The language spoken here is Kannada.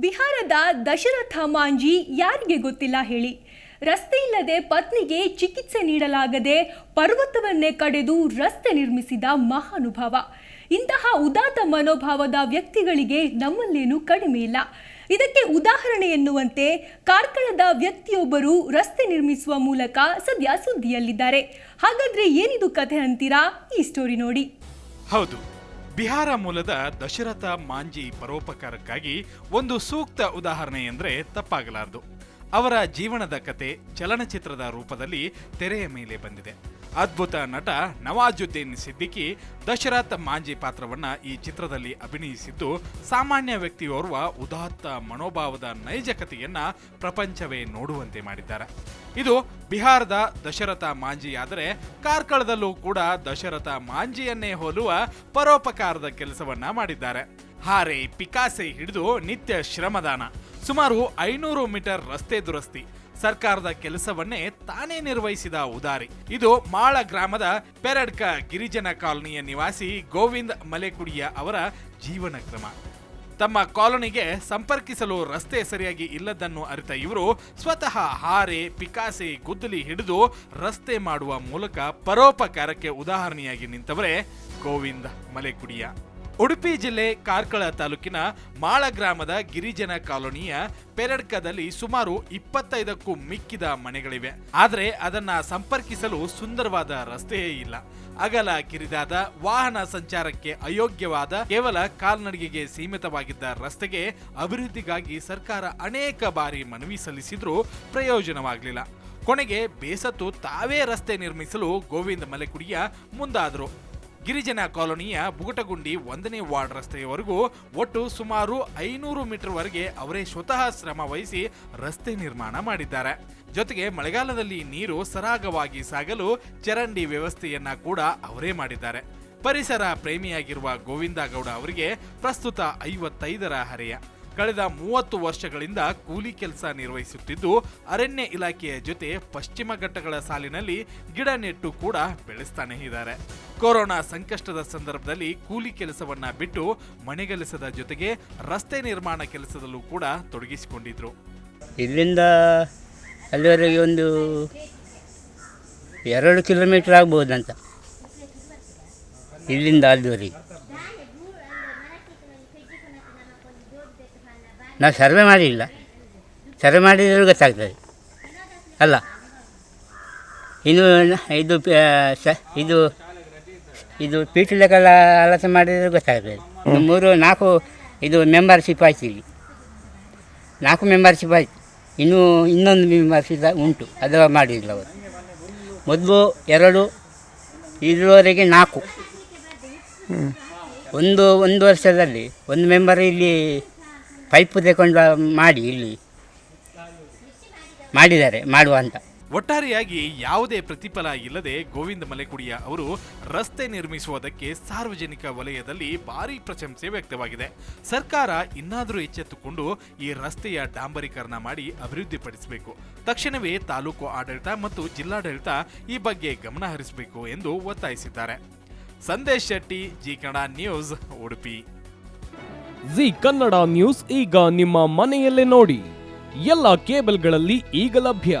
ಬಿಹಾರದ ದಶರಥ ಮಾಂಜಿ ಯಾರಿಗೆ ಗೊತ್ತಿಲ್ಲ ಹೇಳಿ. ರಸ್ತೆ ಇಲ್ಲದೆ ಪತ್ನಿಗೆ ಚಿಕಿತ್ಸೆ ನೀಡಲಾಗದೆ ಪರ್ವತವನ್ನೇ ಕಡೆದು ರಸ್ತೆ ನಿರ್ಮಿಸಿದ ಮಹಾನುಭಾವ. ಇಂತಹ ಉದಾತ್ತ ಮನೋಭಾವದ ವ್ಯಕ್ತಿಗಳಿಗೆ ನಮ್ಮಲ್ಲೇನು ಕಡಿಮೆ ಇಲ್ಲ. ಇದಕ್ಕೆ ಉದಾಹರಣೆ ಎನ್ನುವಂತೆ ಕಾರ್ಕಳದ ವ್ಯಕ್ತಿಯೊಬ್ಬರು ರಸ್ತೆ ನಿರ್ಮಿಸುವ ಮೂಲಕ ಸದ್ಯ ಸುದ್ದಿಯಲ್ಲಿದ್ದಾರೆ. ಹಾಗಾದ್ರೆ ಏನಿದು ಕಥೆ ಅಂತೀರಾ? ಈ ಸ್ಟೋರಿ ನೋಡಿ. ಹೌದು. ಬಿಹಾರ ಮೂಲದ ದಶರಥ ಮಾಂಜಿ ಪರೋಪಕಾರಕ್ಕಾಗಿ ಒಂದು ಸೂಕ್ತ ಉದಾಹರಣೆ ಎಂದರೆ ತಪ್ಪಾಗಲಾರದು. ಅವರ ಜೀವನದ ಕತೆ, ಚಲನಚಿತ್ರದ ರೂಪದಲ್ಲಿ ತೆರೆಯ ಮೇಲೆ ಬಂದಿದೆ. ಅದ್ಭುತ ನಟ ನವಾಜುದ್ದೀನ್ ಸಿದ್ದಿಕಿ ದಶರಥ್ ಮಾಂಜಿ ಪಾತ್ರವನ್ನ ಈ ಚಿತ್ರದಲ್ಲಿ ಅಭಿನಯಿಸಿದ್ದು, ಸಾಮಾನ್ಯ ವ್ಯಕ್ತಿಯೋರ್ವ ಉದಾತ್ತ ಮನೋಭಾವದ ನೈಜ ಕಥೆಯನ್ನ ಪ್ರಪಂಚವೇ ನೋಡುವಂತೆ ಮಾಡಿದ್ದಾರೆ. ಇದು ಬಿಹಾರದ ದಶರಥ ಮಾಂಜಿಯಾದರೆ ಕಾರ್ಕಳದಲ್ಲೂ ಕೂಡ ದಶರಥ ಮಾಂಜಿಯನ್ನೇ ಹೋಲುವ ಪರೋಪಕಾರದ ಕೆಲಸವನ್ನ ಮಾಡಿದ್ದಾರೆ. ಹಾರೆ ಪಿಕಾಸೆ ಹಿಡಿದು ನಿತ್ಯ ಶ್ರಮದಾನ, ಸುಮಾರು ಐನೂರು ಮೀಟರ್ ರಸ್ತೆ ದುರಸ್ತಿ ಸರ್ಕಾರದ ಕೆಲಸವನ್ನೇ ತಾನೇ ನಿರ್ವಹಿಸಿದ ಉದಾರಿ. ಇದು ಮಾಳ ಗ್ರಾಮದ ಪೆರಡ್ಕ ಗಿರಿಜನ ಕಾಲೋನಿಯ ನಿವಾಸಿ ಗೋವಿಂದ್ ಮಲೆಕುಡಿಯ ಅವರ ಜೀವನ ಕ್ರಮ. ತಮ್ಮ ಕಾಲೋನಿಗೆ ಸಂಪರ್ಕಿಸಲು ರಸ್ತೆ ಸರಿಯಾಗಿ ಇಲ್ಲದನ್ನು ಅರಿತ ಇವರು ಸ್ವತಃ ಹಾರೆ, ಪಿಕಾಸೆ, ಗುದ್ದಲಿ ಹಿಡಿದು ರಸ್ತೆ ಮಾಡುವ ಮೂಲಕ ಪರೋಪಕಾರಕ್ಕೆ ಉದಾಹರಣೆಯಾಗಿ ನಿಂತವರೇ ಗೋವಿಂದ ಮಲೆಕುಡಿಯ. ಉಡುಪಿ ಜಿಲ್ಲೆ ಕಾರ್ಕಳ ತಾಲೂಕಿನ ಮಾಳ ಗ್ರಾಮದ ಗಿರಿಜನ ಕಾಲೋನಿಯ ಪೆರಡ್ಕದಲ್ಲಿ ಸುಮಾರು ಇಪ್ಪತ್ತೈದಕ್ಕೂ ಮಿಕ್ಕಿದ ಮನೆಗಳಿವೆ. ಆದರೆ ಅದನ್ನ ಸಂಪರ್ಕಿಸಲು ಸುಂದರವಾದ ರಸ್ತೆಯೇ ಇಲ್ಲ. ಅಗಲ ಕಿರಿದಾದ ವಾಹನ ಸಂಚಾರಕ್ಕೆ ಅಯೋಗ್ಯವಾದ ಕೇವಲ ಕಾಲ್ನಡಿಗೆಗೆ ಸೀಮಿತವಾಗಿದ್ದ ರಸ್ತೆಗೆ ಅಭಿವೃದ್ಧಿಗಾಗಿ ಸರ್ಕಾರ ಅನೇಕ ಬಾರಿ ಮನವಿ ಸಲ್ಲಿಸಿದ್ರೂ ಪ್ರಯೋಜನವಾಗಲಿಲ್ಲ. ಕೊನೆಗೆ ಬೇಸತ್ತು ತಾವೇ ರಸ್ತೆ ನಿರ್ಮಿಸಲು ಗೋವಿಂದ ಮಲೆಕುಡಿಯ ಮುಂದಾದರು. ಗಿರಿಜನ ಕಾಲೋನಿಯ ಬುಗಟಗುಂಡಿ ಒಂದನೇ ವಾರ್ಡ್ ರಸ್ತೆಯವರೆಗೂ ಒಟ್ಟು ಸುಮಾರು ಐನೂರು ಮೀಟರ್ ವರೆಗೆ ಅವರೇ ಸ್ವತಃ ಶ್ರಮ ವಹಿಸಿ ರಸ್ತೆ ನಿರ್ಮಾಣ ಮಾಡಿದ್ದಾರೆ. ಜೊತೆಗೆ ಮಳೆಗಾಲದಲ್ಲಿ ನೀರು ಸರಾಗವಾಗಿ ಸಾಗಲು ಚರಂಡಿ ವ್ಯವಸ್ಥೆಯನ್ನ ಕೂಡ ಅವರೇ ಮಾಡಿದ್ದಾರೆ. ಪರಿಸರ ಪ್ರೇಮಿಯಾಗಿರುವ ಗೋವಿಂದ ಗೌಡ ಅವರಿಗೆ ಪ್ರಸ್ತುತ ಐವತ್ತೈದರ ಹರೆಯ. ಕಳೆದ ಮೂವತ್ತು ವರ್ಷಗಳಿಂದ ಕೂಲಿ ಕೆಲಸ ನಿರ್ವಹಿಸುತ್ತಿದ್ದು, ಅರಣ್ಯ ಇಲಾಖೆಯ ಜೊತೆ ಪಶ್ಚಿಮ ಘಟ್ಟಗಳ ಸಾಲಿನಲ್ಲಿ ಗಿಡ ನೆಟ್ಟು ಕೂಡ ಬೆಳೆಸ್ತಾನೆ ಇದ್ದಾರೆ. ಕೊರೋನಾ ಸಂಕಷ್ಟದ ಸಂದರ್ಭದಲ್ಲಿ ಕೂಲಿ ಕೆಲಸವನ್ನ ಬಿಟ್ಟು ಮನೆಗೆಲಸದ ಜೊತೆಗೆ ರಸ್ತೆ ನಿರ್ಮಾಣ ಕೆಲಸದಲ್ಲೂ ಕೂಡ ತೊಡಗಿಸಿಕೊಂಡಿದ್ರು. ಇಲ್ಲಿಂದ ಅಲ್ಲಿವರೆಗೆ ಒಂದು ಎರಡು ಕಿಲೋಮೀಟ್ರ್ ಆಗ್ಬೋದಂತ. ಇಲ್ಲಿಂದ ಅಲ್ಲಿವರೆಗೆ. ನಾವು ಸರ್ವೆ ಮಾಡಿಲ್ಲ. ಸರ್ವೆ ಮಾಡಿದರೂ ಗೊತ್ತಾಗ್ತದೆ. ಅಲ್ಲ ಇದು ಸ- ಇದು ಇದು ಪೀಠ ಲೆಕ್ಕಲ್ಲ ಅಲಸ ಮಾಡಿದರೆ ಗೊತ್ತಾಗ್ತದೆ. ಮೂರು ನಾಲ್ಕು ಇದು ಮೆಂಬರ್ಶಿಪ್ ಆಯ್ತು ಇಲ್ಲಿ. ನಾಲ್ಕು ಮೆಂಬರ್ಶಿಪ್ ಆಯ್ತು. ಇನ್ನೂ ಇನ್ನೊಂದು ಮೆಂಬರ್ಶಿಪ್ ಉಂಟು. ಅದು ಮಾಡಿಲ್ಲ ಅವರು. ಮೊದಲು ಎರಡು ಇದುವರೆಗೆ ನಾಲ್ಕು. ಒಂದು ಒಂದು ವರ್ಷದಲ್ಲಿ ಒಂದು ಮೆಂಬರ್ ಇಲ್ಲಿ ಪೈಪ್ ತಗೊಂಡು ಮಾಡಿ ಇಲ್ಲಿ ಮಾಡಿದ್ದಾರೆ ಮಾಡುವ ಅಂತ. ಒಟ್ಟಾರೆಯಾಗಿ ಯಾವುದೇ ಪ್ರತಿಫಲ ಇಲ್ಲದೆ ಗೋವಿಂದ ಮಲೆಕುಡಿಯ ಅವರು ರಸ್ತೆ ನಿರ್ಮಿಸುವುದಕ್ಕೆ ಸಾರ್ವಜನಿಕ ವಲಯದಲ್ಲಿ ಭಾರಿ ಪ್ರಶಂಸೆ ವ್ಯಕ್ತವಾಗಿದೆ. ಸರ್ಕಾರ ಇನ್ನಾದರೂ ಎಚ್ಚೆತ್ತುಕೊಂಡು ಈ ರಸ್ತೆಯ ಡಾಂಬರೀಕರಣ ಮಾಡಿ ಅಭಿವೃದ್ಧಿಪಡಿಸಬೇಕು. ತಕ್ಷಣವೇ ತಾಲೂಕು ಆಡಳಿತ ಮತ್ತು ಜಿಲ್ಲಾಡಳಿತ ಈ ಬಗ್ಗೆ ಗಮನ ಹರಿಸಬೇಕು ಎಂದು ಒತ್ತಾಯಿಸಿದ್ದಾರೆ. Sandesh Shetty, Zee Kannada news, Udupi. Zee Kannada news ಈಗ ನಿಮ್ಮ ಮನೆಯಲ್ಲೇ ನೋಡಿ. ಎಲ್ಲ ಕೇಬಲ್ಗಳಲ್ಲಿ ಈಗ ಲಭ್ಯ.